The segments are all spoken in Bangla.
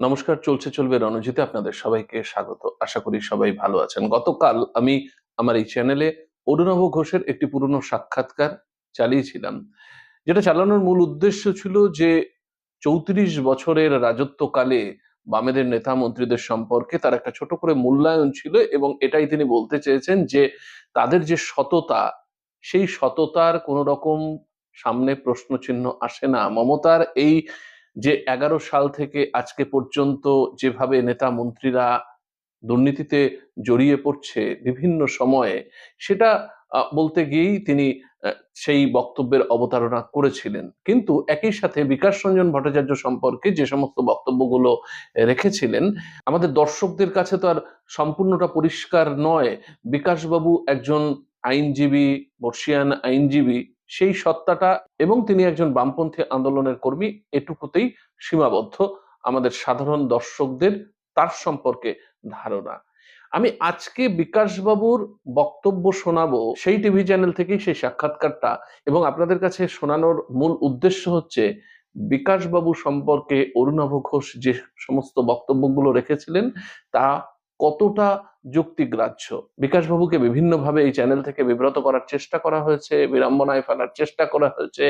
নমস্কার, চলছে, চলবে রণজিতে আপনাদের সবাইকে স্বাগত। আশা করি সবাই ভালো আছেন। গতকাল আমি আমার এই চ্যানেলে অরুণাভ ঘোষের একটি পুরনো সাক্ষাৎকার চালিয়েছিলাম, যেটা চালানোর মূল উদ্দেশ্য ছিল যে চৌত্রিশ বছরের রাজত্বকালে বামেদের নেতা মন্ত্রীদের সম্পর্কে তার একটা ছোট করে মূল্যায়ন ছিল এবং এটাই তিনি বলতে চেয়েছেন যে তাদের যে সততা, সেই সততার কোনো রকম সামনে প্রশ্নচিহ্ন আসে না। মমতার এই যে এগারো সাল থেকে আজকে পর্যন্ত যেভাবে নেতা মন্ত্রীরা দুর্নীতিতে জড়িয়ে পড়ছে বিভিন্ন সময়ে, সেটা বলতে গিয়েই তিনি সেই বক্তব্যের অবতারণা করেছিলেন। কিন্তু একই সাথে বিকাশ রঞ্জন ভট্টাচার্য সম্পর্কে যে সমস্ত বক্তব্যগুলো রেখেছিলেন, আমাদের দর্শকদের কাছে তো আর সম্পূর্ণটা পরিষ্কার নয়। বিকাশবাবু একজন আইনজীবী, বর্ষিয়ান আইনজীবী সেই সত্তাটা এবং তিনি একজন বামপন্থী আন্দোলনের কর্মী এটুকুতেই সীমাবদ্ধ আমাদের সাধারণ দর্শকদের তার সম্পর্কে ধারণা। আমি আজকে বিকাশবাবুর বক্তব্য শোনাবো সেই টিভি চ্যানেল থেকেই সেই সাক্ষাৎকারটা এবং আপনাদের কাছে শোনানোর মূল উদ্দেশ্য হচ্ছে বিকাশবাবু সম্পর্কে অরুণাভ ঘোষ যে সমস্ত বক্তব্যগুলো রেখেছিলেন তা কতটা যুক্তিগ্রাহ্য। বিকাশবাবুকে বিভিন্নভাবে এই চ্যানেল থেকে বিব্রত করার চেষ্টা করা হয়েছে, বিড়ম্বনায় ফেলার চেষ্টা করা হয়েছে।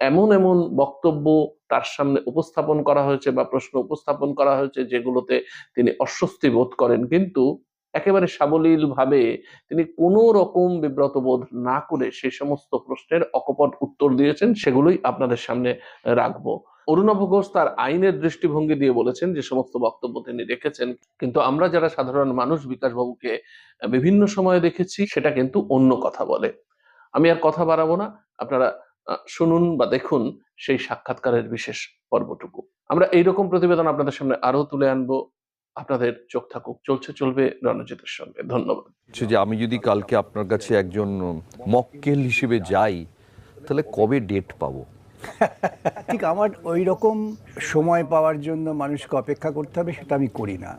এমন এমন বক্তব্য তার সামনে উপস্থাপন করা হয়েছে বা প্রশ্ন উপস্থাপন করা হয়েছে যেগুলোতে তিনি অস্বস্তি বোধ করেন। কিন্তু একেবারে সাবলীল ভাবে তিনি কোনো রকম বিব্রত বোধ না করে সেই সমস্ত প্রশ্নের অকপট উত্তর দিয়েছেন, সেগুলোই আপনাদের সামনে রাখব। অরুণাভ ঘোষ তার আইনের দৃষ্টিভঙ্গি দিয়ে বলেছেন যে সমস্ত বক্তব্য তিনি রেখেছেন। কিন্তু আমরা যারা সাধারণ মানুষ, বিকাশবাবুকে বিভিন্ন সময়ে দেখেছি, সেটা কিন্তু অন্য কথা বলে। আমি আর কথা বাড়াবো না। আপনারা শুনুন বা দেখুন সেই সাক্ষাৎকারের বিশেষ পর্বটুকু। আমরা এইরকম প্রতিবেদন আপনাদের সামনে আরও তুলে আনব। আপনাদের চোখ থাকুক। চলছে, চলবে রণজিতের সঙ্গে। ধন্যবাদ। যে আমি যদি কালকে আপনার কাছে একজন মক্কেল হিসেবে যাই, তাহলে কবে ডেট পাবো? ঠিক আমার ওই রকম সময় পাওয়ার জন্য মানুষকে অপেক্ষা করতে হবে সেটা আমি করি না।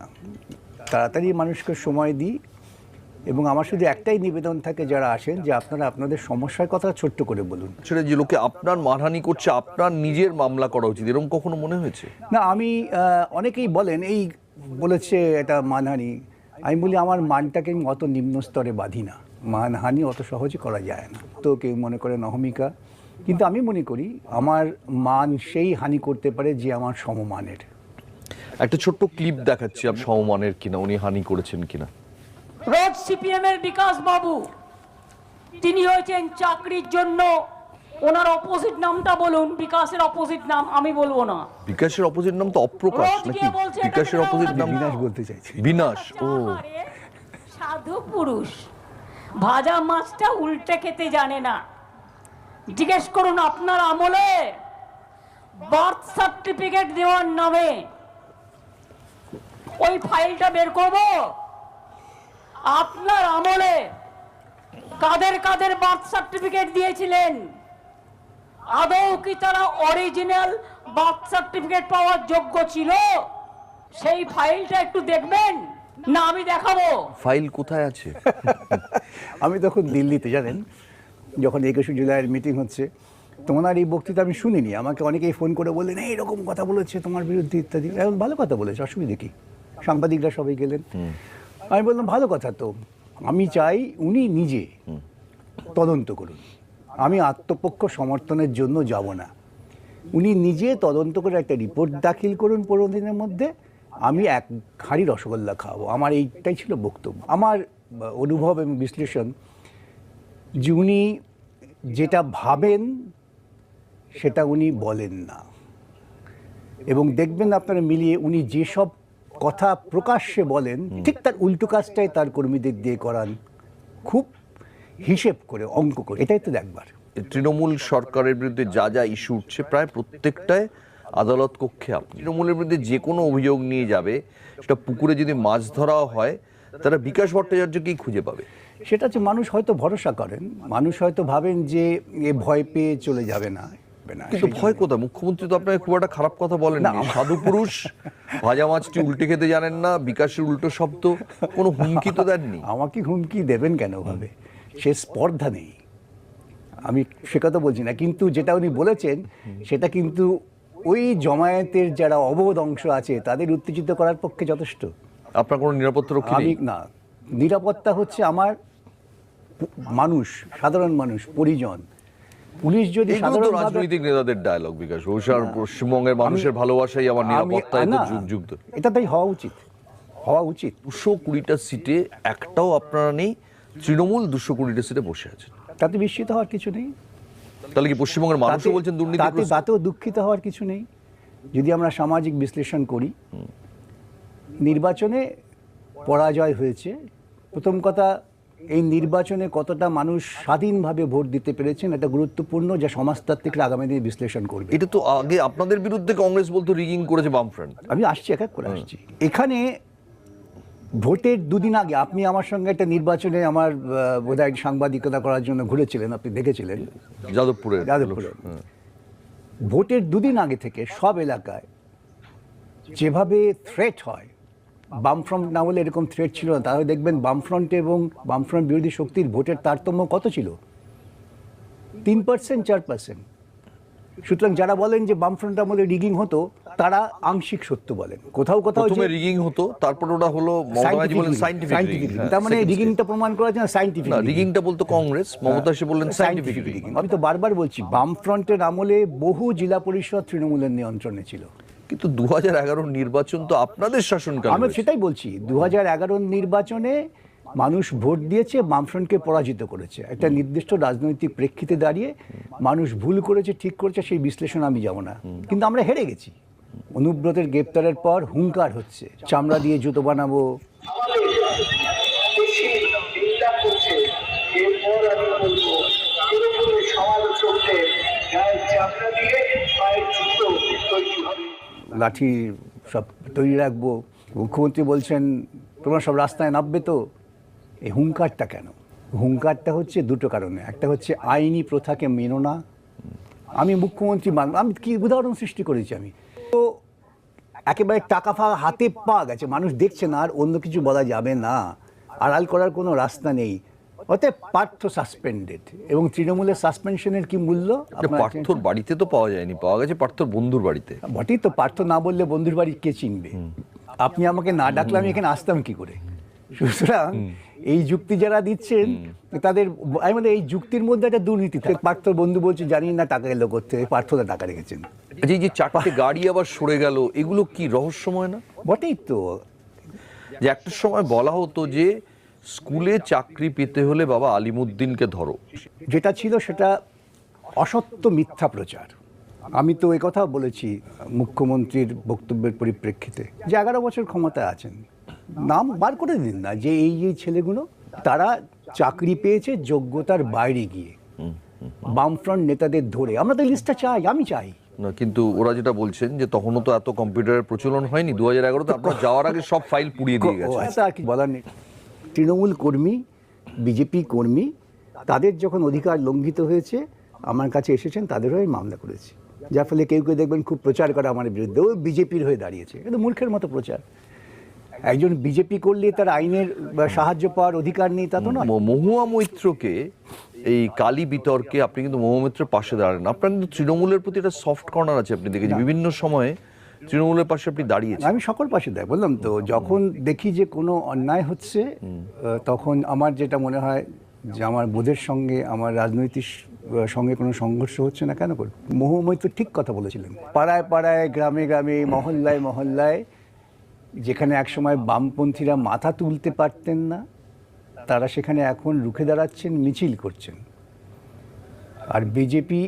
তাড়াতাড়ি মানুষকে সময় দিই এবং আমার শুধু একটাই নিবেদন থাকে যারা আসেন যে আপনারা আপনাদের সমস্যার কথা ছোট্ট করে বলুন। সেটা যে লোকে আপনার মানহানি করছে আপনার নিজের মামলা করা উচিত এরকম কখনো মনে হয়েছে? না আমি অনেকেই বলেন এই বলেছে এটা মানহানি। আমি বলি আমার মানটাকে আমি অত নিম্ন স্তরে বাঁধি না। মানহানি অত সহজে করা যায় না। তো কেউ মনে করেন অহমিকা কিন্তু আমি মনে করি আমার মান সেই হানি করতে পারে যে আমার সমমানের। একটা ছোট্ট ক্লিপ দেখাচ্ছি আপনি সমমানের কিনা উনি হানি করেছেন কিনা। রোজ সিপিএম এর বিকাশ বাবু তিনি হয়েছেন চাকরির জন্য। ওনার অপোজিট নামটা বলুন বিকাশের অপোজিট নাম আমি বলব না। বিকাশের অপোজিট নাম তো অপ্রকাশ নাকি? বিকাশের অপোজিট নাম বিনাশ বলতে চাইছি। বিনাশ ও। সাধু পুরুষ। ভাজা মাছটা উল্টে খেতে জানে না। জিজ্ঞেস করুন আপনার আমলে বার্থ সার্টিফিকেট দেওয়ার নামে ওই ফাইলটা বের করব? আপনার আমলে কাদের কাদের বার্থ সার্টিফিকেট দিয়েছিলেন? আদৌ কি তারা অরিজিনাল বার্থ সার্টিফিকেট পাওয়ার যোগ্য ছিল? সেই ফাইলটা একটু দেখবেন না আমি দেখাবো। ফাইল কোথায় আছে? আমি তখন দিল্লিতে জানেন? যখন একুশে জুলাইয়ের মিটিং হচ্ছে তোমার এই বক্তৃতা আমি শুনিনি। আমাকে অনেকেই ফোন করে বললেন "এই এরকম কথা বলেছে তোমার বিরুদ্ধে ইত্যাদি। এখন ভালো কথা বলেছে অসুবিধে কি? সাংবাদিকরা সবাই গেলেন। আমি বললাম ভালো কথা তো। আমি চাই উনি নিজে তদন্ত করুন। আমি আত্মপক্ষ সমর্থনের জন্য যাব না। উনি নিজে তদন্ত করে একটা রিপোর্ট দাখিল করুন পনেরো দিনের মধ্যে। আমি এক হাঁড়ি রসগোল্লা খাওয়াবো। আমার এইটাই ছিল বক্তব্য। আমার অনুভব এবং বিশ্লেষণ যে উনি যেটা ভাবেন সেটা উনি বলেন না। এবং দেখবেন আপনারা মিলিয়ে উনি যেসব কথা প্রকাশ্যে বলেন ঠিক তার উল্টো কাজটাই তার কর্মীদের দিয়ে করান খুব হিসেব করে অঙ্ক করে। এটাই তো দেখবার। তৃণমূল সরকারের বিরুদ্ধে যা যা ইস্যু উঠছে প্রায় প্রত্যেকটায় আদালত কক্ষে আপনি তৃণমূলের বিরুদ্ধে যে কোনো অভিযোগ নিয়ে যাবে সেটা পুকুরে যদি মাছ ধরাও হয় তারা বিকাশ ভট্টাচার্যকেই খুঁজে পাবে। সেটা হচ্ছে মানুষ হয়তো ভরসা করেন মানুষ হয়তো ভাবেন যে এ ভয় পেয়ে চলে যাবে না কিন্তু ভয় কোথায়? মুখ্যমন্ত্রী তো আপনাকে খুব একটা খারাপ কথা বলেন না, সাধু পুরুষ ভাজা মাছটি উল্টে খেতে জানেন না বিকাশের উল্টো শব্দ কোনো হুমকি তো দেননি? আমাকে হুমকি দেবেন কেন ভাবে সে স্পর্ধা নেই। আমি সে কথা বলছি না কিন্তু যেটা উনি বলেছেন সেটা কিন্তু ওই জমায়েতের যারা অবধ অংশ আছে তাদের উত্তেজিত করার পক্ষে যথেষ্ট। আপনার কোনো নিরাপত্তা রক্ষী আমি না। নিরাপত্তা হচ্ছে আমার মানুষ সাধারণ মানুষ পরিজন। পুলিশ যদি সাধারণ রাজনৈতিক নেতাদের ডায়লগ বিকাশ। ওষার পশ্চিমবঙ্গের মানুষের ভালোবাসাই আমার নিরাপত্তায় তো যুগ যুগ এটা তাই হওয়া উচিত। হওয়া উচিত। দুশো কুড়িটা সিটে একটাও আপনারা নেই তৃণমূল দুশো কুড়িটা সিটে বসে আছেন। তাতে বিস্মিত হওয়ার কিছু নেই। তাহলে কি পশ্চিমবঙ্গের মানুষও বলছেন দুর্নীতি তাতে তাতেও দুঃখিত হওয়ার কিছু নেই। যদি আমরা সামাজিক বিশ্লেষণ করি নির্বাচনে পরাজয় হয়েছে প্রথম কথা এই নির্বাচনে কতটা মানুষ স্বাধীনভাবে ভোট দিতে পেরেছেন এটা গুরুত্বপূর্ণ যা সমাজতাত্ত্বিকরা আগামী দিনে বিশ্লেষণ করবে। এটা তো আগে আপনাদের বিরুদ্ধে কংগ্রেস বলতো রিগিং করেছে বামফ্রন্ট আমি আসছি এক এক করে আসছি। এখানে ভোটের দুদিন আগে আপনি আমার সঙ্গে একটা নির্বাচনে আমার বোধহয় সাংবাদিকতা করার জন্য ঘুরেছিলেন আপনি দেখেছিলেন। যাদবপুরে যাদবপুরে ভোটের দুদিন আগে থেকে সব এলাকায় যেভাবে থ্রেট হয় বামফ্রন্ট না হলে এরকম থ্রেট ছিল না। তাহলে দেখবেন বামফ্রন্ট এবং বামফ্রন্ট বিরোধী শক্তির ভোটের তারতম্য কত ছিল? তিন পার্সেন্ট চার পার্সেন্ট সুতরাং যারা বলেন যে বামফ্রন্ট আমলে রিগিং হতো তারা আংশিক সত্য বলেন। কোথাও কোথাও প্রথমে যে- রিগিং হতো তারপর ওটা হলো সাইন্টিফিক সাইন্টিফিক তার মানে রিগিংটা প্রমাণ করা যায় সাইন্টিফিক রিগিংটা বলতো কংগ্রেস মমতা সে বললেন সাইন্টিফিক সাইন্টিফিক রিগিং আমি তো বারবার বলছি বামফ্রন্টের আমলে বহু জেলা পরিষদ তৃণমূলের নিয়ন্ত্রণে ছিল। কিন্তু দু হাজার নির্বাচন তো আপনাদের শাসনকাল আমি সেটাই বলছি দু হাজার এগারো নির্বাচনে মানুষ ভোট দিয়েছে বামফ্রন্টকে পরাজিত করেছে। একটা নির্দিষ্ট রাজনৈতিক প্রেক্ষিতে দাঁড়িয়ে মানুষ ভুল করেছে ঠিক করেছে সেই বিশ্লেষণ আমি যাব না। কিন্তু আমরা হেরে গেছি। অনুব্রতের গ্রেপ্তারের পর হুঙ্কার হচ্ছে। চামড়া দিয়ে জুতো বানাবো। সমালোচকদের চামড়া দিয়ে পায়ের জুতো তৈরি হবে লাঠি সব তৈরি রাখব। মুখ্যমন্ত্রী বলছেন, তোমরা সব রাস্তায় নামবে তো? এই হুঙ্কারটা কেন? হুঙ্কারটা হচ্ছে দুটো কারণে। একটা হচ্ছে আইনি প্রথাকে মেনো না। আমি মুখ্যমন্ত্রী মান, আমি কি উদাহরণ সৃষ্টি করেছি আমি? তো একেবারে টাকা ফাঁকা হাতে পাওয়া গেছে। মানুষ দেখছে না আর অন্য কিছু বলা যাবে না। আড়াল করার কোনো রাস্তা নেই। অতএব পার্থ সাসপেন্ডেড এবং তৃণমূলের সাসপেনশনের কি মূল্য? পার্থর বাড়িতে তো পাওয়া যায়নি পাওয়া গেছে পার্থর বন্ধুর বাড়িতে। বটেই তো পার্থ না বললে বন্ধুর বাড়ি কে চিনবে? আপনি আমাকে না ডাকলে আমি এখানে আসতাম কি করে? সুতরাং এই যুক্তি যারা দিচ্ছেন তাদের মানে এই যুক্তির মধ্যে একটা দুর্নীতি থাকে। পার্থর বন্ধু বলছে জানি না টাকা এলো করতে পার্থদা টাকা রেখেছেন। আচ্ছা, এই যে চারটে গাড়ি আবার সরে গেল এগুলো কি রহস্যময় না? বটেই তো। যে একটা সময় বলা হতো যে স্কুলে চাকরি পেতে হলে বাবা আলিমুদ্দিনকে ধরো। যেটা ছিল সেটা অসত্য মিথ্যা প্রচার। আমি তো কথা বলেছি মুখ্যমন্ত্রীর বক্তব্যের পরিপ্রেক্ষিতে যে এগারো বছর ক্ষমতায় আছেন। নাম বার করে দিন না যে এই এই ছেলেগুলো তারা চাকরি পেয়েছে যোগ্যতার বাইরে গিয়ে। বামফ্রন্ট নেতাদের ধরে। আমরা তো লিস্টটা চাই আমি চাই। না কিন্তু ওরা যেটা বলছেন যে তখনও তো এত কম্পিউটারের প্রচলন হয়নি। দু হাজার এগারোতে আপনার যাওয়ার আগে সব ফাইল পুড়িয়ে দিয়ে গেছে। আচ্ছা, আর কি বলার নেই। তৃণমূল কর্মী বিজেপি কর্মী তাদের যখন অধিকার লঙ্ঘিত হয়েছে আমার কাছে এসেছেন তাদেরও আমি মামলা করেছি। যার ফলে কেউ কেউ দেখবেন খুব প্রচার করা আমার বিরুদ্ধে। ও বিজেপির হয়ে দাঁড়িয়েছে। কিন্তু মূর্খের মতো প্রচার। একজন বিজেপি করলে তার আইনের সাহায্য পাওয়ার অধিকার নেই তা তো নয়। ম- মহুয়া মৈত্রকে এই কালী বিতর্কে আপনি কিন্তু মহুয়া মৈত্রের পাশে দাঁড়ান। আপনার কিন্তু তৃণমূলের প্রতি একটা সফট কর্নার আছে আপনি দেখেছেন। বিভিন্ন সময়ে তৃণমূলের পাশে আপনি দাঁড়িয়েছেন। আমি সকল পাশে দেয় বললাম তো যখন দেখি যে কোনো অন্যায় হচ্ছে তখন আমার যেটা মনে হয় যে আমার বোধের সঙ্গে আমার রাজনৈতিক সঙ্গে কোনো সংঘর্ষ হচ্ছে না কেন করব? মোহময় তো ঠিক কথা বলেছিলেন। পাড়ায় পাড়ায় গ্রামে গ্রামে মহল্লায় মহল্লায় যেখানে একসময় বামপন্থীরা মাথা তুলতে পারতেন না তারা সেখানে এখন রুখে দাঁড়াচ্ছেন মিছিল করছেন। আর বিজেপি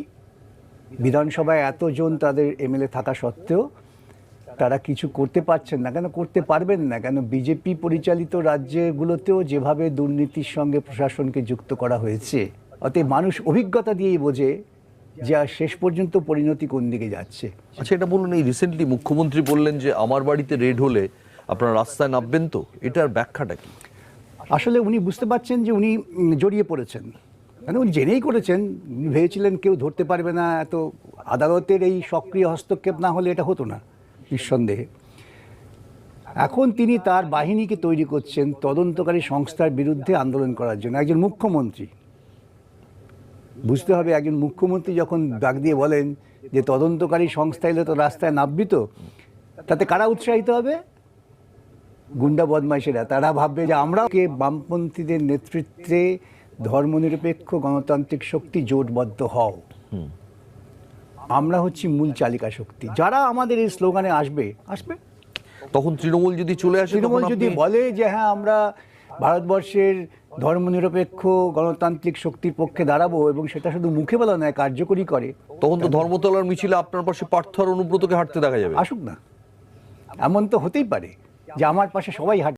বিধানসভায় এতজন তাদের এমএলএ থাকা সত্ত্বেও তারা কিছু করতে পারছেন না। কেন করতে পারবেন না? কেন বিজেপি পরিচালিত রাজ্যগুলোতেও যেভাবে দুর্নীতির সঙ্গে প্রশাসনকে যুক্ত করা হয়েছে অতএব মানুষ অভিজ্ঞতা দিয়েই বোঝে যে আর শেষ পর্যন্ত পরিণতি কোন দিকে যাচ্ছে। আচ্ছা এটা বলুন এই রিসেন্টলি মুখ্যমন্ত্রী বললেন যে আমার বাড়িতে রেড হলে আপনারা রাস্তায় নামবেন তো এটার ব্যাখ্যাটা কি? আসলে উনি বুঝতে পারছেন যে উনি জড়িয়ে পড়েছেন। মানে উনি জেনেই করেছেন উনি ভেবেছিলেন কেউ ধরতে পারবে না এত আদালতের এই সক্রিয় হস্তক্ষেপ না হলে এটা হতো না। নিঃসন্দেহে। এখন তিনি তার বাহিনীকে তৈরি করছেন তদন্তকারী সংস্থার বিরুদ্ধে আন্দোলন করার জন্য। একজন মুখ্যমন্ত্রী। বুঝতে হবে, একজন মুখ্যমন্ত্রী যখন ডাক দিয়ে বলেন যে তদন্তকারী সংস্থা এলে তো রাস্তায় নামবি তো, তাতে কারা উৎসাহিত হবে? গুন্ডা বদমাইশেরা। তারা ভাববে যে আমরা কে, বামপন্থীদের নেতৃত্বে ধর্মনিরপেক্ষ গণতান্ত্রিক শক্তি জোটবদ্ধ হও। আমরা হচ্ছি মূল চালিকা শক্তি। যারা আমাদের এই স্লোগানে আসবে আসবে। তখন তৃণমূল যদি চলে আসে তৃণমূল যদি বলে যে হ্যাঁ আমরা ভারতবর্ষের ধর্মনিরপেক্ষ গণতান্ত্রিক শক্তির পক্ষে দাঁড়াবো এবং সেটা শুধু মুখে বলা নয় কার্যকরী করে তখন তো ধর্মতলার মিছিলে আপনার পাশে পার্থ আর অনুব্রতকে হাঁটতে দেখা যাবে। আসুক না। এমন তো হতেই পারে যে আমার পাশে সবাই হাঁটে